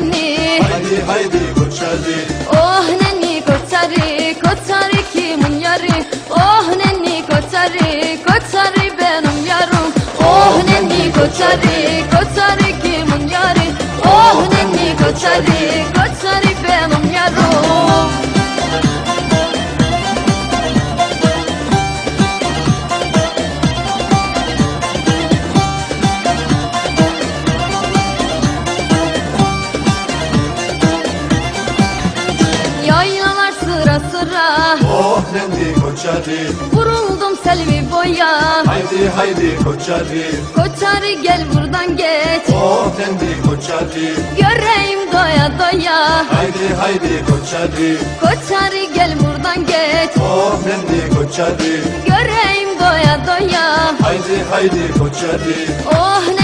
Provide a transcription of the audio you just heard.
beni Haydi haydi koçarı Oh neni koçarı koçarı kimin yarı? Oh neni koçarı koçarı benim yarım. Oh, oh neni koçarı sıra sıra Oh nendi koçari Vuruldum selvi boya. Haydi haydi koçari Koçari gel buradan geç. Oh nendi koçari Göreyim doya doya. Haydi haydi koçari Koçari gel buradan geç. Oh nendi koçari Göreyim doya doya. Haydi haydi koçari Oh nenni koçari